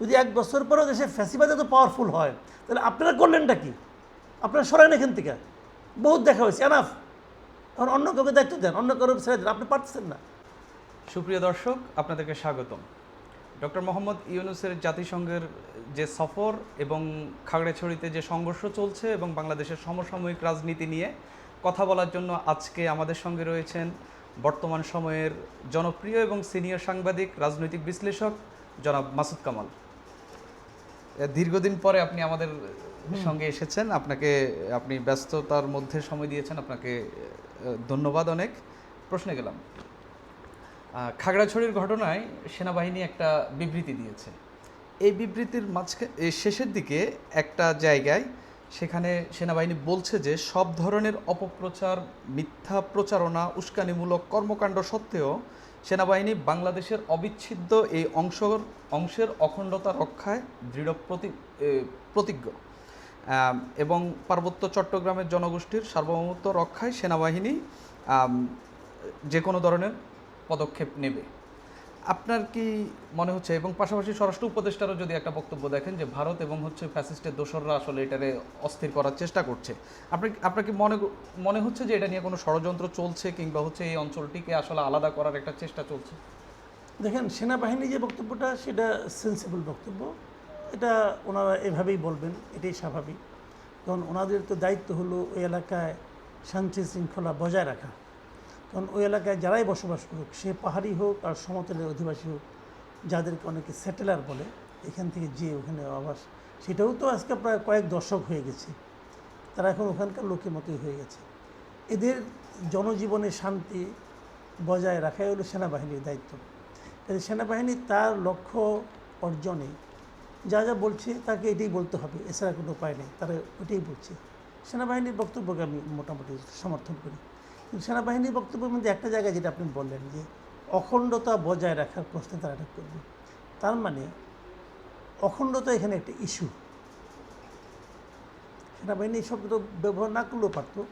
যদি এক বছর পরেও দেশে ফ্যাসিবাদ এত পাওয়ারফুল হয়, তাহলে আপনারা করলেনটা কি? আপনারা সরান এখান থেকে। বহুত দেখা হয়েছে এনাফ এখন অন্য কাউকে দায়িত্ব দেন, অন্য কারোর ছেড়ে দেন, আপনি পারতেছেন না। সুপ্রিয় দর্শক, আপনাদেরকে স্বাগতম। ডক্টর মোহাম্মদ ইউনুসের জাতিসংঘের যে সফর এবং খাগড়াছড়িতে যে সংঘর্ষ চলছে এবং বাংলাদেশের সমসাময়িক রাজনীতি নিয়ে কথা বলার জন্য আজকে আমাদের সঙ্গে রয়েছেন বর্তমান সময়ের জনপ্রিয় এবং সিনিয়র সাংবাদিক, রাজনৈতিক বিশ্লেষক জনাব মাসুদ কামাল। দীর্ঘদিন পরে আপনি আমাদের সঙ্গে এসেছেন। আপনাকে, আপনি ব্যস্ততার মধ্যে সময় দিয়েছেন। আপনাকে ধন্যবাদ অনেক। প্রশ্নে গেলাম। খাগড়াছড়ির ঘটনায় সেনাবাহিনী একটা বিবৃতি দিয়েছে। এই বিবৃতির মাঝখানে শেষের দিকে একটা জায়গায় সেখানে সেনাবাহিনী বলছে যে, সব ধরনের অপপ্রচার, মিথ্যা প্রচারণা, উস্কানিমূলক কর্মকাণ্ড সত্ত্বেও সেনাবাহিনী বাংলাদেশের অবিচ্ছেদ্য এই অংশ অংশের অখণ্ডতা রক্ষায় দৃঢ় প্রতি প্রতিজ্ঞ। এবং পার্বত্য চট্টগ্রামের জনগোষ্ঠীর সার্বভৌমত্ব রক্ষায় সেনাবাহিনী যে কোনো ধরনের পদক্ষেপ নেবে। আপনার কি মনে হচ্ছে? এবং পাশাপাশি স্বরাষ্ট্র উপদেষ্টারও যদি একটা বক্তব্য দেখেন যে ভারত এবং হচ্ছে ফ্যাসিস্টের দোসররা আসলে এটারে অস্থির করার চেষ্টা করছে। আপনি আপনার কি মনে মনে হচ্ছে যে এটা নিয়ে কোনো ষড়যন্ত্র চলছে কিংবা হচ্ছে এই অঞ্চলটিকে আসলে আলাদা করার একটা চেষ্টা চলছে? দেখেন, সেনাবাহিনী যে বক্তব্যটা, সেটা সেন্সিবল বক্তব্য। এটা ওনারা এভাবেই বলবেন, এটাই স্বাভাবিক। কারণ ওনাদের তো দায়িত্ব হলো ওই এলাকায় শান্তি শৃঙ্খলা বজায় রাখা। কারণ ওই এলাকায় যারাই বসবাস করুক, সে পাহাড়ি হোক আর সমতলের অধিবাসী হোক, যাদেরকে অনেকে সেটেলার বলে, এখান থেকে যে ওখানে আবাস, সেটাও তো আজকে প্রায় কয়েক দশক হয়ে গেছে। তারা এখন ওখানকার লোকের মতোই হয়ে গেছে। এদের জনজীবনে শান্তি বজায় রাখাই হলো সেনাবাহিনীর দায়িত্ব। কাজে সেনাবাহিনী তার লক্ষ্য অর্জনে যা যা বলছে তাকে এটাই বলতে হবে, এছাড়া কোনো উপায় নেই, তারা ওইটাই বলছে। সেনাবাহিনীর বক্তব্যকে আমি মোটামুটি সমর্থন করি। সেনাবাহিনীর বক্তব্যের মধ্যে একটা জায়গায় যেটা আপনি বললেন যে অখণ্ডতা বজায় রাখার প্রশ্নে তারা এটা করবে। তার মানে অখণ্ডতা এখানে একটা ইস্যু সেনাবাহিনী এই শব্দটা ব্যবহার না করলেও পারত।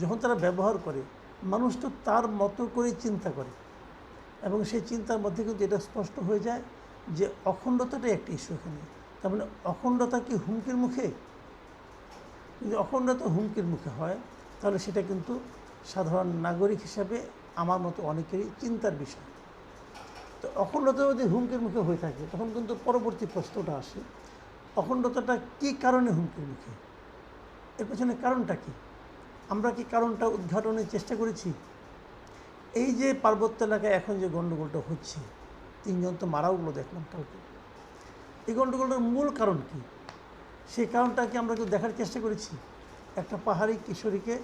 যখন তারা ব্যবহার করে, মানুষ তো তার মতো করেই চিন্তা করে। এবং সেই চিন্তার মধ্যে কিন্তু এটা স্পষ্ট হয়ে যায় যে অখণ্ডতাটাই একটা ইস্যু এখানে। তার মানে অখণ্ডতা কি হুমকির মুখে? যদি অখণ্ডতা হুমকির মুখে হয়, তাহলে সেটা কিন্তু সাধারণ নাগরিক হিসাবে আমার মতো অনেকেরই চিন্তার বিষয়। তো অখণ্ডতা যদি হুমকির মুখে হয়ে থাকে, তখন কিন্তু পরবর্তী প্রশ্নটা আসে, অখণ্ডতাটা কী কারণে হুমকির মুখে? এর পেছনে কারণটা কি? আমরা কি কারণটা উদ্ঘাটনের চেষ্টা করেছি? এই যে পার্বত্য এলাকায় এখন যে গণ্ডগোলটা হচ্ছে, তিনজন তো মারাও গেলো দেখলাম কালকে। এই গণ্ডগোলটার মূল কারণ কি? সেই কারণটা কি আমরা কেউ দেখার চেষ্টা করেছি? একটা পাহাড়ি কিশোরীকে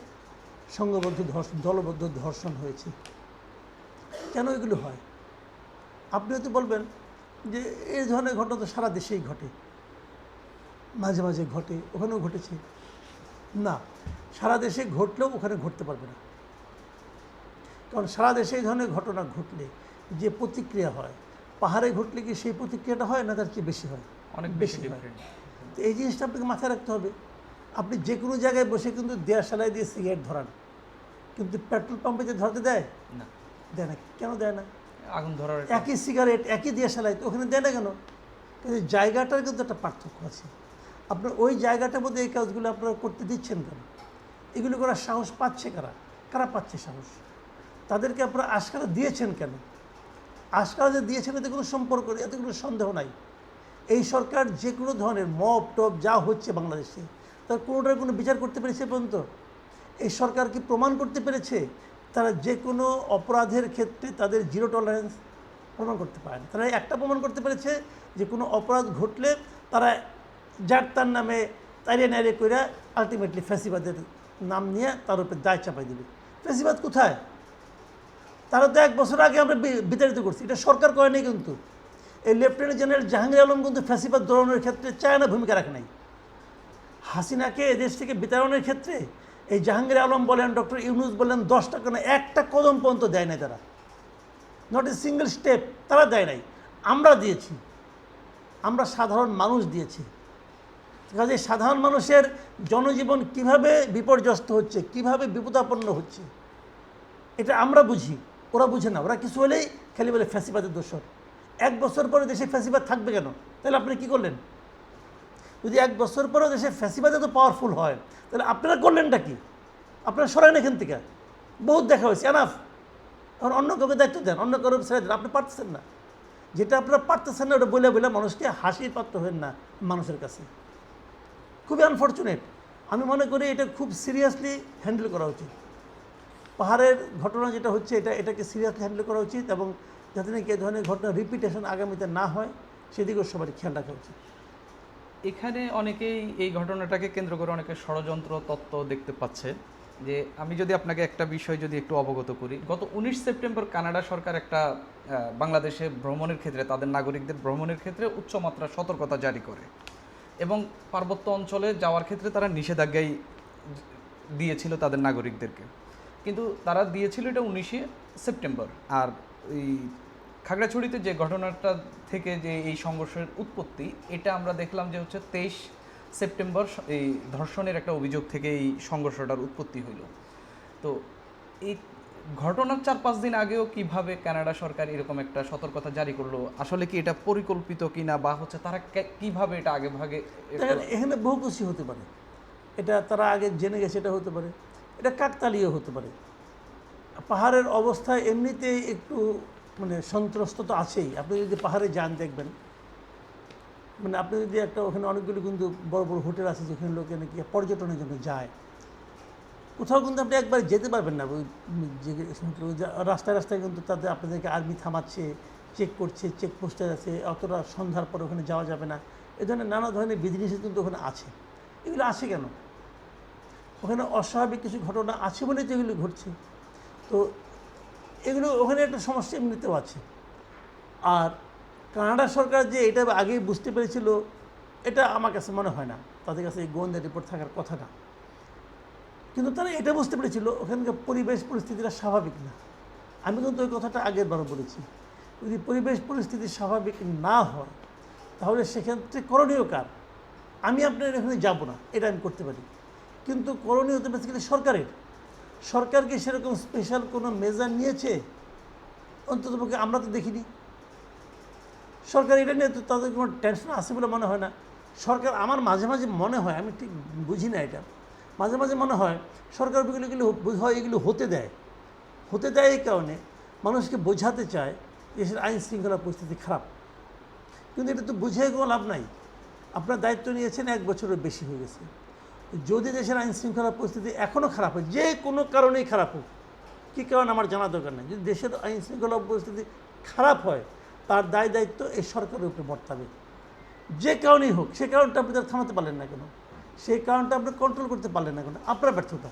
সংঘবদ্ধ ধর্ষণ দলবদ্ধ ধর্ষণ হয়েছে। কেন এগুলো হয়? আপনি হয়তো বলবেন যে এই ধরনের ঘটনা তো সারা দেশেই ঘটে। মাঝে মাঝে ঘটে ওখানেও ঘটেছে। না সারা দেশে ঘটলেও ওখানে ঘটতে পারবে না। কারণ সারা দেশে এই ধরনের ঘটনা ঘটলে যে প্রতিক্রিয়া হয় পাহাড়ে ঘটলে কি সেই প্রতিক্রিয়াটা হয় না তার চেয়ে বেশি হয়? অনেক বেশি বেশি হয়। তো এই জিনিসটা আপনাকে মাথায় রাখতে হবে। আপনি যে কোনো জায়গায় বসে কিন্তু দেয়া সালাই দিয়ে সিগারেট ধরান। কিন্তু পেট্রোল পাম্পে যে ধরতে দেয়? না। দেয় না। কেন দেয় না? আগুন ধরার একই সিগারেট একই দিয়ে সালাই তো ওখানে দেয় না কেন? কিন্তু জায়গাটার কিন্তু একটা পার্থক্য আছে। আপনার ওই জায়গাটার মধ্যে এই কাজগুলো আপনারা করতে দিচ্ছেন কেন? এগুলো করার সাহস পাচ্ছে কারা? কারা পাচ্ছে সাহস? তাদেরকে আপনারা আশকারা দিয়েছেন কেন? আশকারা যে দিয়েছেন এতে কোনো সম্পর্ক নেই এতে কোনো সন্দেহ নাই। এই সরকার যে কোনো ধরনের মপ টপ যা হচ্ছে বাংলাদেশে তার কোনোটার কোনো বিচার করতে পেরেছে পর্যন্ত? এই সরকার কি প্রমাণ করতে পেরেছে তারা যে কোনো অপরাধের ক্ষেত্রে তাদের জিরো টলারেন্স প্রমাণ করতে পারে তারা একটা প্রমাণ করতে পেরেছে যে কোনো অপরাধ ঘটলে তারা যার তার নামে তাইরে নাইরে করে আলটিমেটলি ফ্যাসিবাদের নাম নিয়ে তার উপরে দায় চাপাই দেবে। ফ্যাসিবাদ কোথায়? তারা তো এক বছর আগে আমরা বিতাড়িত করছি। এটা সরকার করেনি কিন্তু। এই লেফটেন্যান্ট জেনারেল জাহাঙ্গীর আলম কিন্তু ফ্যাসিবাদ দৌড়ানোর ক্ষেত্রে চায়না ভূমিকা রাখে নাই। হাসিনাকে এদেশ থেকে বিতাড়নের ক্ষেত্রে এই জাহাঙ্গীর আলম বলেন, ডক্টর ইউনুস বলেন দশটা টাকা না, একটা কদম পর্যন্ত দেয় নাই তারা। নট এ সিঙ্গেল স্টেপ তারা দেয় নাই। আমরা দিয়েছি। আমরা সাধারণ মানুষ দিয়েছি। কাজে সাধারণ মানুষের জনজীবন কীভাবে বিপর্যস্ত হচ্ছে, কীভাবে বিপদাপন্ন হচ্ছে, এটা আমরা বুঝি। ওরা বুঝে না। ওরা কিছু হলেই খালি বলে ফ্যাসিবাদের দোষর। এক বছর পরে দেশে ফ্যাসিবাদ থাকবে কেন? তাহলে আপনি কি করলেন? যদি এক বছর পরেও দেশে ফ্যাসিবাদ এত পাওয়ারফুল হয়, তাহলে আপনারা করলেনটা কি? আপনারা সরান এখান থেকে। বহুত দেখা হয়েছে এনাফ এখন অন্য কাউকে দায়িত্ব দেন, অন্য কারও ছেড়ে দেন, আপনি পারতেছেন না। যেটা আপনারা পারতেছেন না, ওটা বলে বলে মানুষকে হাসির পাত্র হন না মানুষের কাছে। খুবই আনফর্চুনেট আমি মনে করি এটা খুব সিরিয়াসলি হ্যান্ডেল করা উচিত। পাহাড়ের ঘটনা যেটা হচ্ছে, এটা, এটাকে সিরিয়াসলি হ্যান্ডেল করা উচিত এবং যাতে নাকি এই ধরনের ঘটনা রিপিটেশন আগামীতে না হয়, সেদিকেও সবারই খেয়াল রাখা উচিত। এখানে অনেকেই এই ঘটনাটাকে কেন্দ্র করে অনেকে ষড়যন্ত্র তত্ত্ব দেখতে পাচ্ছে। যে আমি যদি আপনাকে একটা বিষয় যদি একটু অবগত করি, গত উনিশ সেপ্টেম্বর কানাডা সরকার একটা বাংলাদেশে ভ্রমণের ক্ষেত্রে, তাদের নাগরিকদের ভ্রমণের ক্ষেত্রে উচ্চমাত্রা সতর্কতা জারি করে এবং পার্বত্য অঞ্চলে যাওয়ার ক্ষেত্রে তারা নিষেধাজ্ঞাই দিয়েছিল তাদের নাগরিকদেরকে। কিন্তু তারা দিয়েছিল এটা উনিশে সেপ্টেম্বর। আর এই খাগড়াছড়িতে যে ঘটনাটা থেকে যে এই সংঘর্ষের উৎপত্তি এটা আমরা দেখলাম যে হচ্ছে তেইশ সেপ্টেম্বর এই ধর্ষণের একটা অভিযোগ থেকে এই সংঘর্ষটার উৎপত্তি হইল। তো এই ঘটনার চার পাঁচ দিন আগেও কীভাবে কানাডা সরকার এরকম একটা সতর্কতা জারি করল আসলে কি এটা পরিকল্পিত কিনা বা হচ্ছে তারা কীভাবে এটা আগে ভাগে এখানে বহু কিছু হতে পারে। এটা তারা আগে জেনে গেছে এটা হতে পারে। এটা কাকতালীয় হতে পারে। পাহাড়ের অবস্থা এমনিতেই একটু মানে সন্ত্রস্ত তো আছেই। আপনি যদি পাহাড়ে যান দেখবেন। মানে আপনি যদি একটা ওখানে অনেকগুলো কিন্তু বড় বড় হোটেল আছে যেখানে লোকে নাকি পর্যটনের জন্য যায়। কোথাও কিন্তু আপনি একবার যেতে পারবেন না। ওই যে রাস্তায় রাস্তায় কিন্তু তাদের আপনাদেরকে আর্মি থামাচ্ছে চেক করছে চেক পোস্টার আছে, অতটা সন্ধ্যার পর ওখানে যাওয়া যাবে না। এ ধরনের নানা ধরনের বিধিনিষেধ কিন্তু ওখানে আছে। এগুলো আছে কেন? ওখানে অস্বাভাবিক কিছু ঘটনা আছে বলেই তো এগুলো ঘটছে। তো এগুলো ওখানে একটা সমস্যা এমনিতেও আছে। আর কানাডা সরকার যে এটা আগেই বুঝতে পেরেছিল, এটা আমার কাছে মনে হয় না। তাদের কাছে এই গোয়েন্দা রিপোর্ট থাকার কথা না। কিন্তু তারা এটা বুঝতে পেরেছিল, ওখানকার পরিবেশ পরিস্থিতিটা স্বাভাবিক না। আমি কিন্তু ওই কথাটা আগের বারও বলেছি। যদি পরিবেশ পরিস্থিতি স্বাভাবিক না হয়, তাহলে সেক্ষেত্রে করণীয় কার? আমি আপনার এখানে যাব না, এটা আমি করতে পারি। কিন্তু করণীয় তো বেসিক্যালি সরকারের। সরকার কি সেরকম স্পেশাল কোনো মেজার নিয়েছে? অন্ততপক্ষে আমরা তো দেখিনি। সরকার এটা নিয়ে তো তাদের কোনো টেনশন আছে বলে মনে হয় না। সরকার আমার মাঝে মাঝে মনে হয়, আমি ঠিক বুঝি না এটা। মাঝে মাঝে মনে হয়, সরকার এগুলো হয় এগুলো হতে দেয়। হতে দেয় এই কারণে মানুষকে বোঝাতে চায়, দেশের আইন শৃঙ্খলা পরিস্থিতি খারাপ। কিন্তু এটা তো বুঝে কোনো লাভ নাই। আপনার দায়িত্ব নিয়েছেন এক বছরের বেশি হয়ে গেছে। যদি দেশের আইন শৃঙ্খলা পরিস্থিতি এখনও খারাপ হয়, যে কোনো কারণেই খারাপ হোক, কী কারণ আমার জানা দরকার নেই? যদি দেশের আইন শৃঙ্খলা পরিস্থিতি খারাপ হয়, তার দায় দায়িত্ব এই সরকারের উপরে বর্তাবে। যে কারণেই হোক, সে কারণটা আপনি তার থামাতে পারলেন না কেন? সেই কারণটা আপনি কন্ট্রোল করতে পারলেন না কেন? আপনার ব্যর্থতা।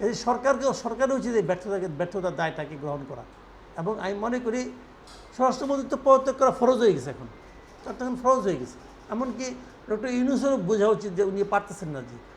এই সরকারকেও সরকারের উচিত এই ব্যর্থতাকে, ব্যর্থতার দায়টাকে গ্রহণ করা। এবং আমি মনে করি স্বরাষ্ট্রমন্ত্রী তো পদত্যাগ করা ফরজ হয়ে গেছে এখন। তার তখন ফরজ হয়ে গেছে। এমনকি ডক্টর ইউনুসেরও বোঝা উচিত যে উনি পারতেছেন না যে